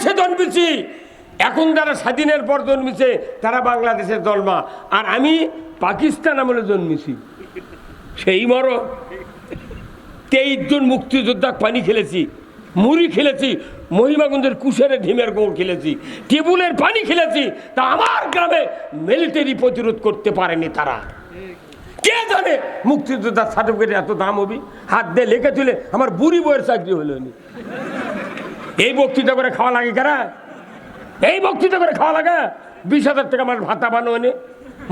দেশে জন্মেছি। এখন যারা স্বাধীনের পর জন্মেছে, তারা বাংলাদেশের জন্মা আর আমি পাকিস্তান আমলে জন্মেছি। সেই মর তেইশ জন মুক্তিযোদ্ধা পানি খেলেছি, মুড়ি খেলেছি, মহিমাগঞ্জের কুশের ঢিমের গৌড় খেলেছি, টেবুলের পানি খেলেছি, তা আমার গ্রামে মিলিটারি প্রতিরোধ করতে পারেনি তারা। কে জানে মুক্তিযোদ্ধার সার্টিফিকেট এত দাম হবি? হাত দিয়ে লেখে তুলে আমার বুড়ি বইয়ের চাকরি হলো এই বক্তৃতা করে খাওয়া লাগে কারা? এই বক্তৃতা করে খাওয়া লাগে? বিশ হাজার টাকা আমার ভাতা বানোনি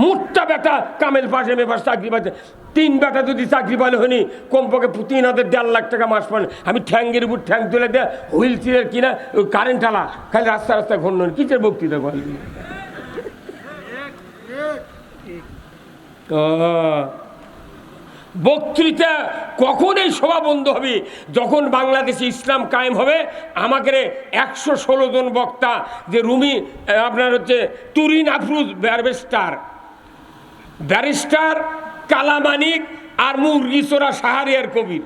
মুটটা বেটা কামেল পাশে মেপাশ চাকরি পাচ্ছে। তিন বেটা যদি চাকরি পালে হয়নি কমপক্ষে তিন হাজার দেড় লাখ টাকা মাস পান। আমি ঠ্যাঙ্গের উপর ঠ্যাং তুলে দেয় হুইল চেয়ার কিনা কারেন্ট আলা। খালি রাস্তা রাস্তা ঘূর্ণন। কিসের বক্তৃতা করে? বক্তৃতা কখন এই সভা বন্ধ হবে? যখন বাংলাদেশে ইসলাম কায়েম হবে, আমাকে একশো ষোলো জন বক্তা যে রুমি আপনার হচ্ছে তুরিন আফরুজ ব্যারিস্টার। ব্যারিস্টার, কালামানিক আর মুরগিচোরা সাহারিয়ার কবির।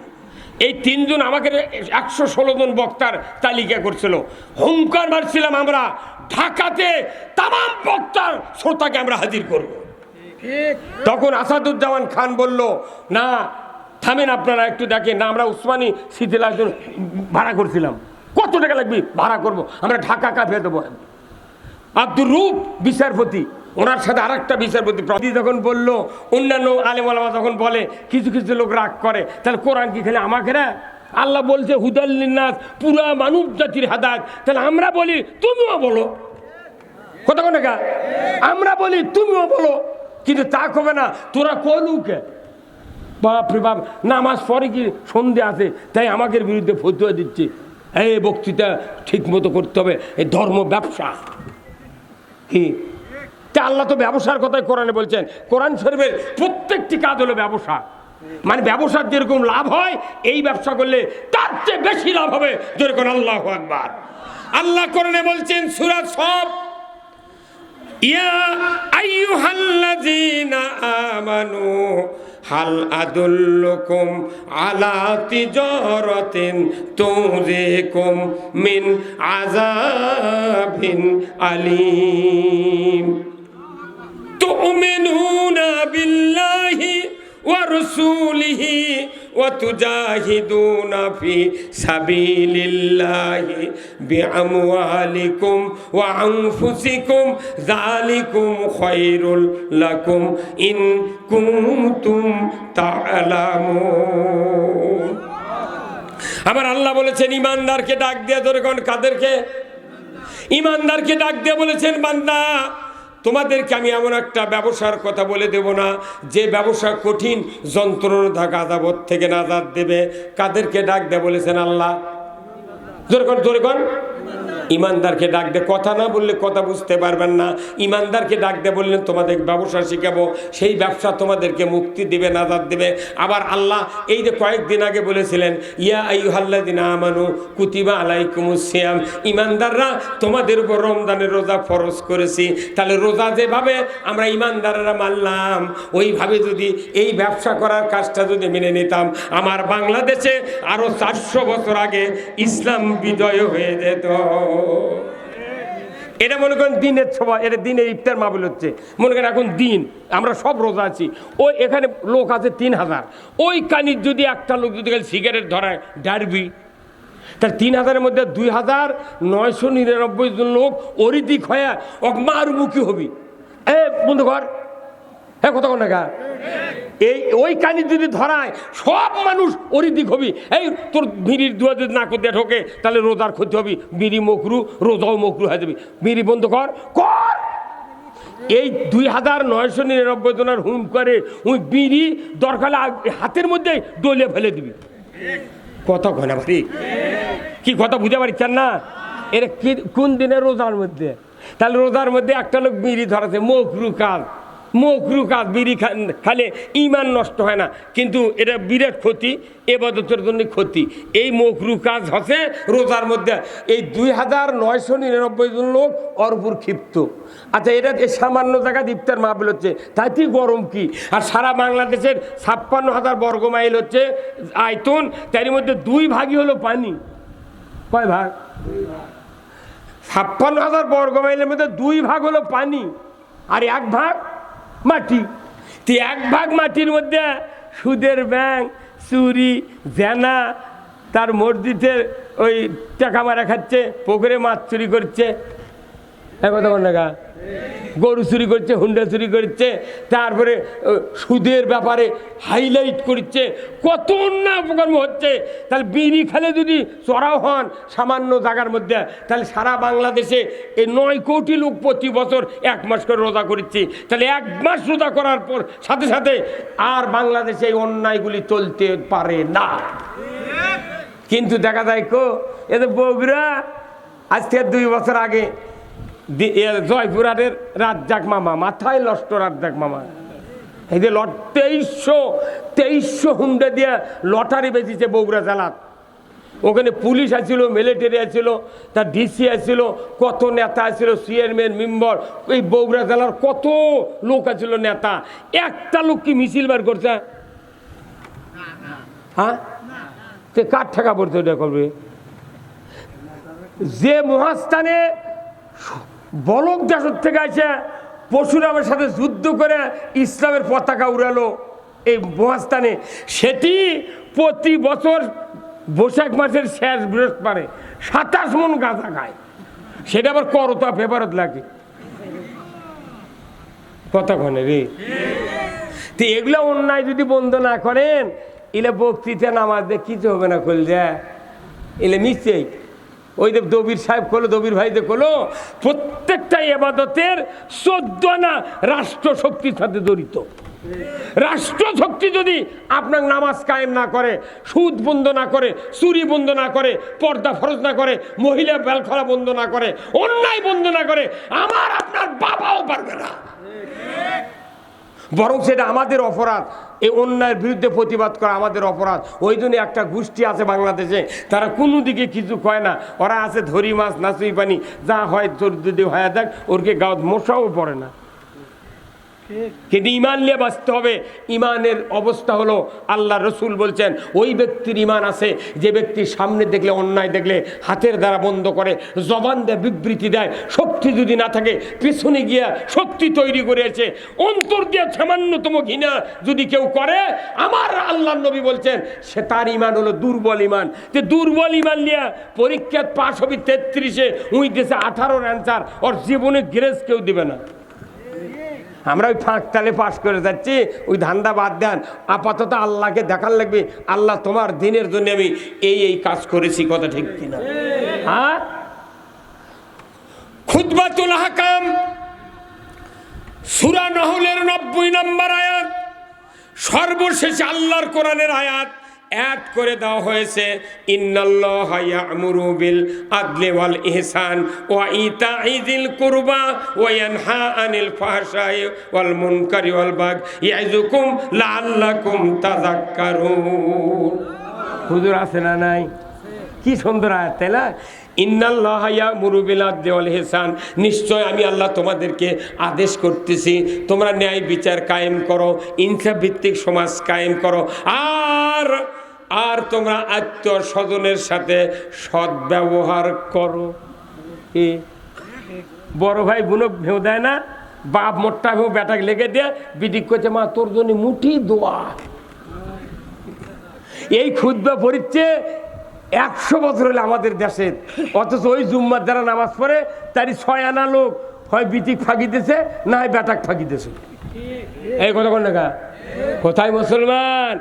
এই তিনজন আমাকে একশো ষোলো জন বক্তার তালিকা করছিল। হুঙ্কার মারছিলাম আমরা। ঢাকাতে তাম বক্তার শ্রোতাকে আমরা হাজির করব। তখন আসাদুজ্জামান খান বলল, না, থামেন আপনারা একটু দেখেন, না, আমরা উসমানী একজন ভাড়া করছিলাম। কত টাকা লাগবে? ভাড়া করব, আমরা ঢাকা কাঁপিয়ে দেবো। আব্দুর রূপ বিচারপতি, ওনার সাথে আর একটা বিচারপতি প্রতি যখন বলল, অন্যান্য আলেমালামা যখন বলে, কিছু কিছু লোক রাগ করে, তাহলে কোরআন কি খেলে আমাকে না? আল্লাহ বলছে হুদাল্লিনাস পুরা মানব জাতির হাদাত তাহলে আমরা বলি, তুমিও বলো। কথা কোন আমরা বলি, তুমিও বলো। কিন্তু তা কবে না? তোরা কলুকে বাপ রে বাপ, নামাজ পরে কি সন্ধে আছে, তাই আমাকে বিরুদ্ধে ফতুয়া দিচ্ছে। এই বক্তৃতা ঠিক মতো করতে হবে, এই ধর্ম ব্যবসা। কি? তা আল্লাহ তো ব্যবসার কথাই কোরআনে বলছেন। কোরআন শরীফের প্রত্যেকটি কাজ হলো ব্যবসা। মানে ব্যবসার যেরকম লাভ হয়, এই ব্যবসা করলে তার চেয়ে বেশি লাভ হবে, যেরকম আল্লাহ আকবার। আল্লাহ কোরআনে বলছেন সুরাজ সব ইয়া আইয়ুহাল্লাযীনা আমানু হাল আদুল্লুকুম আলা তিজারাতিন তুযিকুম মিন আযাবিন আলীম। তুমিনুনা বিল্লাহি ورسوله وتجاهدون في سبيل الله بأموالكم وأنفسكم ذلكم خير لكم إن كنتم تعلمون আবার আল্লাহ বলেছেন ইমানদারকে ডাক দিয়ে ধরে কোন কাদেরকে ইমানদারকে ডাক দিয়ে বলেছেন বান্দা তোমাদেরকে আমি এমন একটা ব্যবসার কথা বলে দেব না, যে ব্যবসা কঠিন যন্ত্রণা গাদাবত থেকে নাজাদ দেবে। কাদেরকে ডাক দেয় বলেছেন আল্লাহ? জোরগণ কর জোরে কর ইমানদারকে ডাক দে, কথা না বললে কথা বুঝতে পারবেন না। ইমানদারকে ডাক দে, বললেন, তোমাদের ব্যবসা শিখাবো, সেই ব্যবসা তোমাদেরকে মুক্তি দিবে, নাজাদ দেবে। আবার আল্লাহ এই যে কয়েকদিন আগে বলেছিলেন, ইয়া আইহাল্লাদিন আমানু কুতিবা আলাইকুমুসিয়াম ইমানদাররা, তোমাদের উপর রমজানের রোজা ফরজ করেছি। তাহলে রোজা যেভাবে আমরা ইমানদাররা মানলাম, ওইভাবে যদি এই ব্যবসা করার কাজটা যদি মেনে নিতাম, আমার বাংলাদেশে আরও চারশো বছর আগে ইসলাম বিজয় হয়ে যেত। এটা মনে করেন দিনের সভা, এটা দিনের ইফতার মাহবিল হচ্ছে। মনে করেন এখন দিন, আমরা সব রোজা আছি। ওই এখানে লোক আছে তিন হাজার। ওই কানির যদি একটা লোক যদি সিগারেট ধরায়, ডারবি। তার তিন হাজারের মধ্যে দুই হাজার নয়শো নিরানব্বই জন লোক ওরই দিক হয়ে অকমারুমুখী হবি। এ বন্ধু ঘর হ্যাঁ কত টাকা এই ওই কানি যদি ধরায়, সব মানুষ ওরই দিক হবি। এই তোর বিড়ির দুয়া যদি না করে ঢোকে, তাহলে রোজার ক্ষতি হবি। বিড়ি মকরু, রোজাও মকরু হয়ে যাবি। বিড়ি বন্ধ কর কর! এই দুই হাজার নয়শো নিরানব্বই জনের হুম করে ওই বিড়ি দরকার হাতের মধ্যে ডলে ফেলে দিবি। কথা ঘনা ভারি? কি কথা বুঝতে পারছেন না? এটা কি কোন দিনে রোজার মধ্যে? তাহলে রোজার মধ্যে একটা লোক বিড়ি ধরাছে, মকরু কাজ মকরু কাজ বিড়ি খালে ইমান নষ্ট হয় না। কিন্তু এটা বিরাট ক্ষতি এবাদতের জন্য ক্ষতি। এই মকরু কাজ হচ্ছে রোজার মধ্যে। এই দুই হাজার নয়শো নিরানব্বই জন লোক ওর উপর ক্ষিপ্ত। আচ্ছা এটা এই সামান্য জায়গায় ইফতার মাহবিল হচ্ছে তাইতেই গরম কি? আর সারা বাংলাদেশের ছাপ্পান্ন হাজার বর্গ মাইল হচ্ছে আয়তন, তারই মধ্যে দুই ভাগই হলো পানি। কয় ভাগ? ছাপ্পান্ন হাজার বর্গ মাইলের মধ্যে দুই ভাগ হলো পানি। আর এক ভাগ মাটি তে এক ভাগ মাটির মধ্যে সুদের ব্যাংক, চুরি, জেনা, তার মসজিদের ওই টাকা মারা খাচ্ছে, পুকুরে মাছ চুরি করছে কথা বল না? গরু চুরি করছে, হুন্ডা চুরি করছে, তারপরে সুদের ব্যাপারে হাইলাইট করছে কত অন্যায় অপকর্ম হচ্ছে। তাহলে বিড়ি খেলে যদি চড়াও হন সামান্য জায়গার মধ্যে, তাহলে সারা বাংলাদেশে এই নয় কোটি লোক প্রতি বছর এক মাস করে রোজা করছে। তাহলে এক মাস রোজা করার পর সাথে সাথে আর বাংলাদেশে এই অন্যায়গুলি চলতে পারে না। কিন্তু দেখা যায় কো এদের বগুড়া আজ থেকে দুই বছর আগে জয়পুরহাটের রাজ্জাক মামা, মাথায় নষ্ট রাজ্জাক মামা। এই যে লট তেইশশো তেইশশো হুন্ডে দিয়ে লটারি বেঁচেছে বগুড়া জেলাত। ওখানে পুলিশ আছিল মিলিটারি আছিল তার ডিসি আছিল কত নেতা আছিল চেয়ারম্যান, মেম্বার, এই বগুড়া জেলার কত লোক আছিল নেতা। একটা লোক কি মিছিল বার করছে? হ্যাঁ? তে কার টাকা পড়তে ওটা করবে যে মহাস্থানে বলক দেশের থেকে আছে পশুরামের সাথে যুদ্ধ করে ইসলামের পতাকা উড়ালো এই মহাস্থানে। সেটি প্রতি বছর বৈশাখ মাসের শেষ বৃহস্পতিবারে সাতাশ মন গাঁজা খায়। সেটা আবার করতা পেপারত লাগে। কতক্ষণে রে? তো এগুলো অন্যায় যদি বন্ধ না করেন এলে বক্তৃতা, নামাজ দিয়ে কিছু হবে না করলে এলে নিশ্চয়ই ওই দেব দবির সাহেব করল দবির ভাই যে করল প্রত্যেকটা এবাদতের চোদ্দ না রাষ্ট্র শক্তির সাথে জড়িত। রাষ্ট্র শক্তি যদি আপনার নামাজ কায়েম না করে, সুদ বন্ধ না করে, চুরি বন্ধ না করে, পর্দা ফরজ না করে, মহিলা বেলখরা বন্ধ না করে, অন্যায় বন্ধ না করে, আমার আপনার বাবাও পারবে না। বরং সেটা আমাদের অপরাধ। এই অন্যায়ের বিরুদ্ধে প্রতিবাদ করা আমাদের অপরাধ। ওই জন্য একটা গোষ্ঠী আছে বাংলাদেশে, তারা কোনো দিকে কিছু কয় না। ওরা আছে ধরি মাছ, নাচুই পানি, যা হয় তোর যদি হয়ে যাক, ওরকে গাওয়া মশাও পড়ে না। কিন্তু ইমান নিয়ে বাঁচতে হবে। ইমানের অবস্থা হলো, আল্লাহ রসুল বলছেন, ওই ব্যক্তির ইমান আছে, যে ব্যক্তি সামনে দেখলে, অন্যায় দেখলে, হাতের দ্বারা বন্ধ করে, জবান দেয় বিবৃতি দেয়, শক্তি যদি না থাকে, পেছনে গিয়া শক্তি তৈরি করেছে অন্তর দিয়ে সামান্যতম ঘৃণা যদি কেউ করে, আমার আল্লাহ নবী বলছেন, সে তার ইমান হলো দুর্বল ইমান যে দুর্বল ইমান নিয়ে পরীক্ষায় পাশ হবে তেত্রিশে উই দেশে আঠারোর অ্যান্সার ওর জীবনে গ্রেস কেউ দিবে না। আমরা ওই ফাঁক তালে পাশ করে যাচ্ছি, ওই ধান্দা বাদ দেন। আপাতত আল্লাহকে দেখার লাগবে, আল্লাহ তোমার দিনের জন্য আমি এই এই কাজ করেছি, কথা ঠিক কিনা? হ্যাঁ? খুদবাতুল হাকাম সুরা নহলের নব্বই নম্বর আয়াত, সর্বশেষ আল্লাহর কোরআনের আয়াত। অ্যাড করে দেওয়া হয়েছে, ইন্নাল্লাহ ইয়ামুরু বিল আদলি ওয়াল ইহসান ওয়া ইতাইযিল কুরবা ওয়া ইয়ানহা আনিল ফাহশাই ওয়াল মুনকারি ওয়াল বাগ ইয়াইযুকুম লাআল্লাকুম তাযাক্কারুন। হুজুর আছে না নাই? কি সুন্দর আয়াত, তাই না? ইন্নাল্লাহ ইয়ামুরু বিল আদলি ওয়াল নিশ্চয় আমি আল্লাহ তোমাদেরকে আদেশ করতেছি, তোমরা ন্যায় বিচার কায়েম করো, ইনসাফ ভিত্তিক সমাজ কায়েম করো। আর আর তোমরা আত্মীয় স্বজনের সাথে সদ্ব্যবহার করো। বড় ভাই বুনো ভেউ দেয় না, বাপ মোট্টা ভেউ বেটাকে লেগে দিয়ে, বিদিক করছে মা, তোর জন্য মুঠি দোয়া। এই ক্ষুদ্র পরিচ্ছে একশো বছর হলে আমাদের দেশে, অথচ ওই জুম্মার যারা নামাজ পড়ে, তারই ছয় আনা লোক, হয় বিতিক ফাঁকিতেছে না হয় বেটাক ফাঁকিতেছে এই কথা কোন দেখা কোথায় মুসলমান?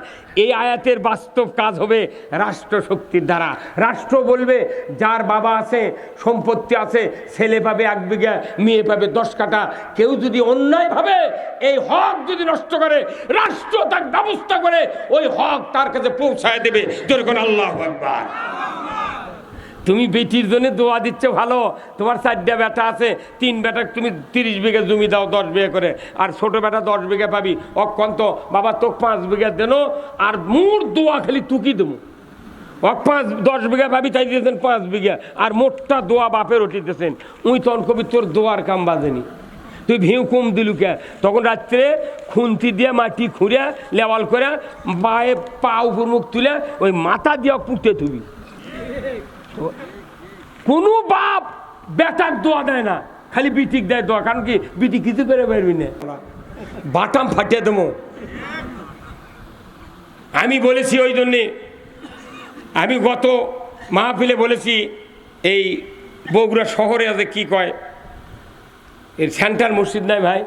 এই আয়াতের বাস্তব কাজ হবে রাষ্ট্র শক্তির দ্বারা। রাষ্ট্র বলবে, যার বাবা আছে, সম্পত্তি আছে, ছেলে পাবে এক বিঘা, মেয়ে পাবে দশ কাটা কেউ যদি অন্যায়ভাবে এই হক যদি নষ্ট করে, রাষ্ট্র তার ব্যবস্থা করে, ওই হক তার কাছে পৌঁছায় দেবে। যেরকম আল্লাহ তুমি বেটির জন্য দোয়া দিচ্ছে, ভালো। তোমার চারটা বেটা আছে, তিন বেটা তুমি তিরিশ বিঘা জমি দাও, দশ বিঘা করে। আর ছোট বেটা দশ বিঘা পাবি। অক্ষন্ত, বাবা তোকে পাঁচ বিঘা দেনো, আর মোর দোয়া খালি তুকি দেবো। অক পাঁচ, দশ বিঘা ভাবি চাই দিয়েছেন পাঁচ বিঘা। আর মোটটা দোয়া বাপের উঠিতেছেন উই তখন কবি তোর দোয়ার কাম বাজেনি। তুই ভিউ কম দিলু কে? তখন রাত্রে খুন্তি দিয়ে মাটি খুঁড়ে লেওয়াল করে পায়ে পা উপর মুখ তুলে ওই মাথা দিয়ে পুঁতে কোনো বাপ বেটার দোয়া দেয় না। খালি বিটিক দেয় দোয়া, কারণ কি? বিটি কিছু করে পারবি না বাটাম ফাটিয়ে দেবো। আমি বলেছি ওই জন্যে, আমি গত মাহফিলে বলেছি, এই বগুড়া শহরে আছে কি কয়? এর সেন্টার মসজিদ নাই ভাই?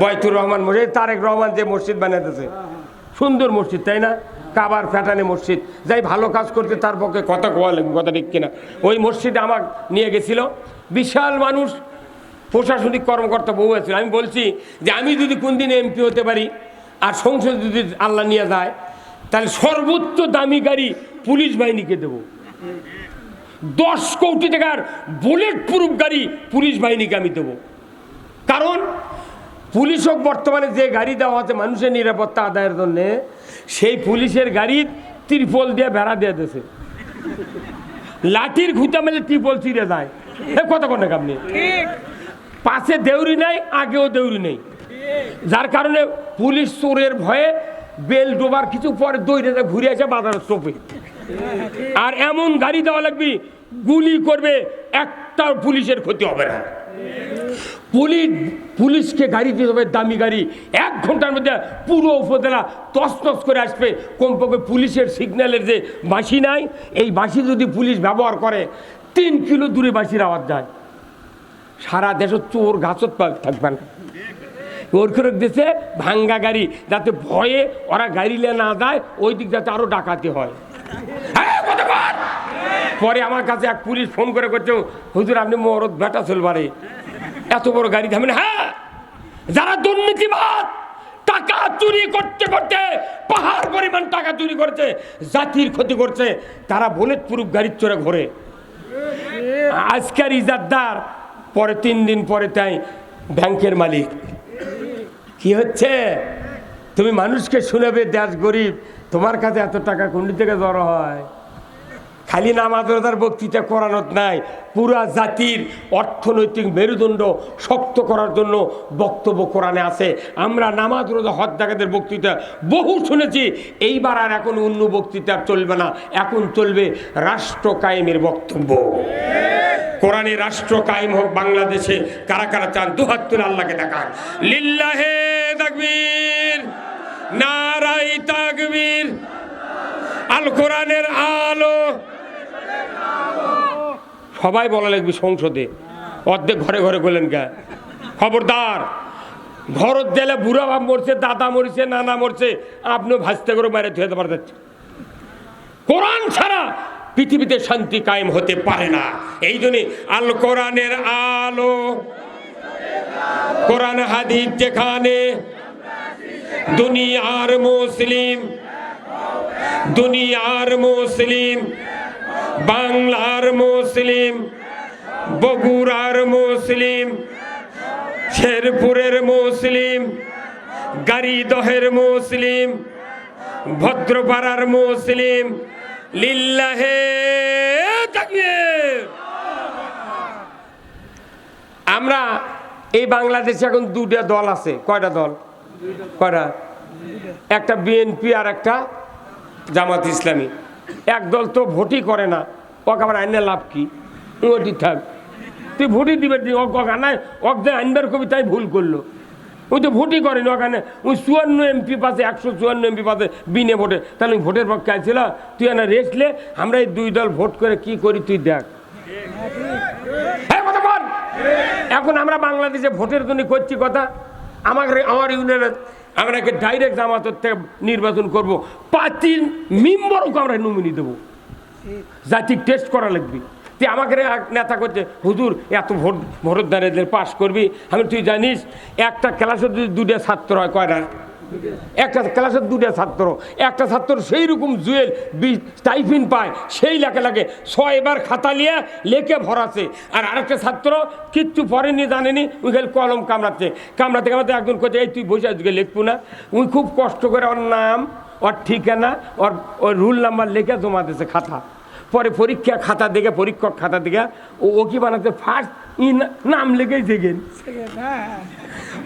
বয়তুর রহমান মসজিদ তারেক রহমান যে মসজিদ বানাতেছে সুন্দর মসজিদ, তাই না? কাবার ফ্যাটানে মসজিদ। যাই ভালো কাজ করতে তার পক্ষে কথা কোয়া লাগবে কথা ঠিক কিনা। ওই মসজিদে আমাকে নিয়ে গেছিল। বিশাল মানুষ, প্রশাসনিক কর্মকর্তা বউ আছে। আমি বলছি যে আমি যদি কোন কোনদিন এমপি হতে পারি আর সংসদ যদি আল্লাহ নিয়ে যায়, তাহলে সর্বোচ্চ দামি গাড়ি পুলিশ বাহিনীকে দেবো। দশ কোটি টাকার বুলেট প্রুফ গাড়ি পুলিশ বাহিনীকে আমি দেবো। কারণ পুলিশ হোক, বর্তমানে যে গাড়ি দেওয়া হচ্ছে মানুষের নিরাপত্তা আদায়ের জন্য, সেই পুলিশের গাড়ি ত্রিপল দিয়ে বেড়া দিয়ে দিয়েছে। লাঠির ঘুতা মেলে ত্রিপল ছিঁড়ে যায়। এ কত কোন আপনি পাশে দেউরি নাই, আগেও দেউরি নেই। যার কারণে পুলিশ চোরের ভয়ে বেল ডোবার কিছু পরে দৌড়ে ঘুরে আসে বাজারের চোপে আর এমন গাড়ি দেওয়া লাগবে, গুলি করবে, একটাও পুলিশের ক্ষতি হবে না। পুলিশ পুলিশকে গাড়ি দিতে হবে, দামি গাড়ি। এক ঘণ্টার মধ্যে পুরো উপজেলা তসতস করে আসবে। কমপক্ষে পুলিশের সিগন্যালের যে বাঁশি নাই, এই বাঁশি যদি পুলিশ ব্যবহার করে, তিন কিলো দূরে বাঁশির আওয়াজ যায়। সারা দেশে চোর গাছত থাকবে না। ওর করে ভাঙ্গা গাড়ি, যাতে ভয়ে ওরা গাড়ি নিয়ে না যায়, ওই দিক যাতে আরও ডাকাতি হয়। হ্যাঁ? পরে আমার কাছে এক পুলিশ ফোন করে করছে, হুজুর, আপনি মরদ বেটা চলবারে। এত বড় গাড়ি থামেন হ্যাঁ যারা দুর্নীতিবাদ টাকা চুরি করতে করতে, পাহাড় পরিমাণ টাকা চুরি করছে, জাতির ক্ষতি করছে, তারা বুলেট প্রুফ গাড়ির চড়ে ঘোরে। আজকের ইজাদদার পরে তিন দিন পরে তাই ব্যাংকের মালিক। কি হচ্ছে? তুমি মানুষকে শুনাবে, দেশ গরিব। তোমার কাছে এত টাকা কোন থেকে জড়ো হয়? খালি নামাজ রোজার বক্তৃতা করানোর নাই, পুরা জাতির অর্থনৈতিক মেরুদণ্ড শক্ত করার জন্য বক্তব্য কোরআনে আছে। আমরা নামাজ রোজা, হজ জাগাতের বক্তৃতা বহু শুনেছি, এইবার আর এখন অন্য বক্তৃতা চলবে না। এখন চলবে রাষ্ট্র কায়েমের বক্তব্য। কোরআনে রাষ্ট্র কায়েম হোক বাংলাদেশে, কারা কারা চান দুহাত তুলে আল্লাহকে দেখান। লিল্লাহে তাকবীর নারাই তাকবীর, আল কোরআনের আলো সবাই বলা লাগবে সংসদে। অর্ধেক ঘরে ঘরে গেলেন কে? খবরদার। ঘরত দিলে বুড়া বাপ মরছে, দাদা মরছে, নানা মরছে আপনিও ভাসতে করে বাইরে ধুয়ে দেবার যাচ্ছে। কোরআন ছাড়া পৃথিবীতে শান্তি কায়েম হতে পারে না। এই জন্যে আল কোরআনের আলো, কোরআন হাদিস যেখানে, দুনিয়ার মুসলিম দুনিয়ার মুসলিম বাংলার মুসলিম, বগুড়ার মুসলিম, শেরপুরের মুসলিম, গাড়িদহের মুসলিম, ভদ্রপাড়ার মুসলিম, লিল্লাহে আমরা এই বাংলাদেশে এখন দুটা দল আছে। কয়টা দল? কয়টা? একটা বিএনপি আর একটা জামাত ইসলামী। এক দল তো ভোটই করে না। ওকে আবার আইনে লাভ কি? ওটি থাক। তুই ভোটই দিবে ওক আনায় ওক যে আইনবার কবি তাই ভুল করল। ওই তো ভোটই করেনি ওখানে। ওই চুয়ান্ন এমপি পাশে, একশো চুয়ান্ন এমপি পাশে বিনে ভোটে। তাহলে ভোটের পক্ষে আইছিল। তুই এনে রেখলে আমরা এই দুই দল ভোট করে কি করি তুই দেখ। এখন আমরা বাংলাদেশে ভোটের জন্য করছি কথা। আমাকে আমার ইউনিয়নের আমরা ডাইরেক্ট জামাতের থেকে নির্বাচন করব। পাঁচটি মেম্বারকে আমরা নমিনি দেবো। জাতির টেস্ট করা লাগবে। তুই আমাকে এক নেতা করছে, হুজুর, এত ভোট ভোটদারেদের পাশ করবি? আমি তুই জানিস, একটা ক্লাসে যদি দুটা ছাত্র হয়, কয়টা? একটা ক্লাসের দুটা ছাত্র, একটা ছাত্র সেই রকম জুয়েল টাইফিন পায়, সেই লেখে লাগে ছয়বার খাতা নিয়ে লেখে ভরাছে আর আরেকটা ছাত্র কিচ্ছু পড়েনি, জানেনি ওই খালি কলম কামড়াচ্ছে। কামড়াতে কামড়াতে একজন কোথায় এই, তুই বসে আজকে লিখব না? উই খুব কষ্ট করে ওর নাম, ওর ঠিকানা, ওর ওর রুল নাম্বার লিখে জমা দিয়েছে খাতা। পরে পরীক্ষা খাতা দেখে, পরীক্ষক খাতা দেখে, ও কি বানাতে ফার্স্ট ই নাম লিখেই সেকেন্ড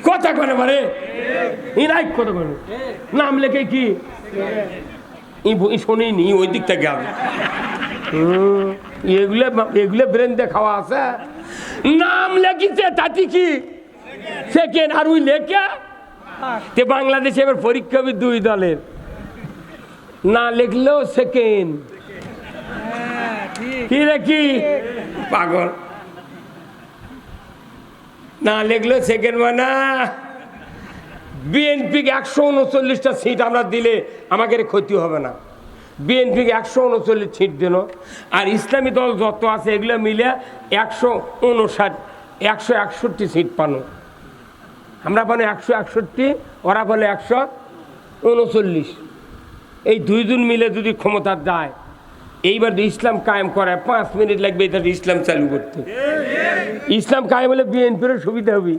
কথা করে মানে ই নাই কথা করে নাম লেখে কি? ই শোনেনি ওই দিক থেকে আমি। এগুলো এগুলো ব্রেন দিয়ে খাওয়া আছে। নাম লেখিছে তাতে কি? সেকেন্ড আর ওই লেখা? তে বাংলাদেশে এবার পরীক্ষা হবে দুই দলের। না লিখলেও সেকেন্ড কি রে কি? পাগল। না লিখলেও সেকেন্ড মানে বিএনপিকে একশো উনচল্লিশটা সিট আমরা দিলে আমাদের ক্ষতি হবে না। বিএনপিকে একশো উনচল্লিশ সিট দিল। আর ইসলামী দল যত আছে, এগুলো মিলে একশো উনষাট, একশো একষট্টি সিট পানো। আমরা পানো একশো একষট্টি, ওরা বলে একশো উনচল্লিশ। এই দুইজন মিলে যদি ক্ষমতা যায় এইবার যদি ইসলাম কায়েম করে পাঁচ মিনিট লাগবে, এটা ইসলাম চালু করতে। ইসলাম কায়েম হলে বিএনপির সুবিধা হবে।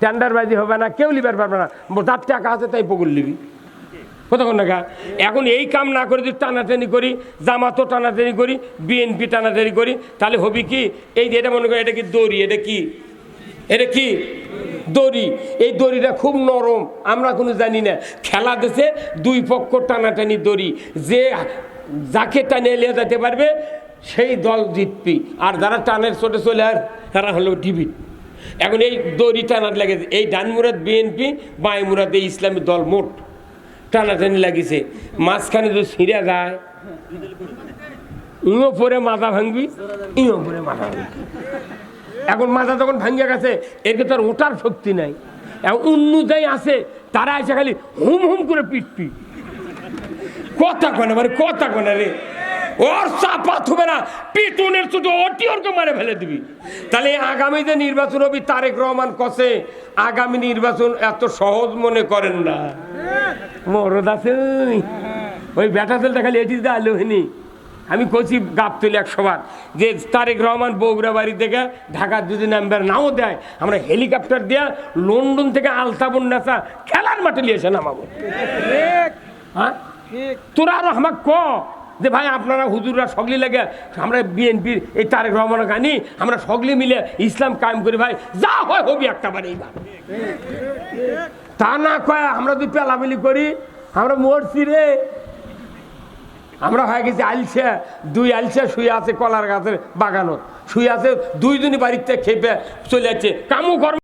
টেন্ডারবাজি হবে না, কেউ লিবার পারবে না। যার টাকা আছে তাই পকুল লিবি। কতক্ষণ টাকা এখন এই কাম না করে যদি টানাটানি করি, জামাতও টানাটানি করি, বিএনপি টানাটানি করি, তাহলে হবে কি? এই যে এটা মনে করি এটা কি দড়ি? এটা কি? এটা কি? দড়ি। এই দড়িটা খুব নরম, আমরা কোনো জানি না। খেলা দেশে দুই পক্ষ টানাটানি দড়ি। যে যাকে টানে এলিয়ে যেতে পারবে, সেই দল জিতবি। আর যারা টানের চোটে চলে আর, তারা হলো টিভি। এখন এই দড়ি টানার লেগেছে এই ডান মুরাদ বিএনপি বাই মুরাদ এই ইসলামী দল মোট টানাটানি লাগিছে। মাঝখানে যদি ছিঁড়ে যায়, ইও পরে মাথা ভাঙবি, ইও পরে মাথা ভাঙবি। এখন মাথা যখন ভাঙ্গিয়া গেছে, এর তো আর ওঠার শক্তি নাই। এখন অন্য যাই আছে, তারা এসে খালি হুম হুম করে পিটপি। কথা কনে মানে কথা কনে রে। ওর চাপা থুবে না। পিটুনের ছোট ওটি ওরকে মারে ফেলে দিবি। তাহলে আগামী যে নির্বাচন হবে তারেক রহমান কসে আগামী নির্বাচন এত সহজ মনে করেন না। মরদ আছে ওই। ব্যাটা তেলটা খালি এটি দিয়ে আলো হয়নি। আমি কচি গাপ তুলি একশোবার যে তারেক রহমান বগুড়া বাড়ি থেকে ঢাকার যদি নাম্বার নাও দেয় আমরা হেলিকপ্টার দিয়া লন্ডন থেকে আলতাবন নেশা খেলার মাঠে নিয়ে এসে নামাবো। হ্যাঁ? তোরা আরও আমাকে ক যে ভাই আপনারা হুজুররা সগলি লাগে, আমরা বিএনপির এই তারেক রহমানের গানি, আমরা সগলি মিলে ইসলাম কায়েম করি ভাই, যা হয় হবি একটা বার এইবার। তা না কয়, আমরা যদি পেলামেলি করি, আমরা মরছি রে। আমরা হয়ে গেছি আলসা, দুই আলসা শুয়ে আছে কলার গাছের বাগানত। শুয়ে আছে দুইজনই বাড়িতে খেপে চলে যাচ্ছে। কামু কর্ম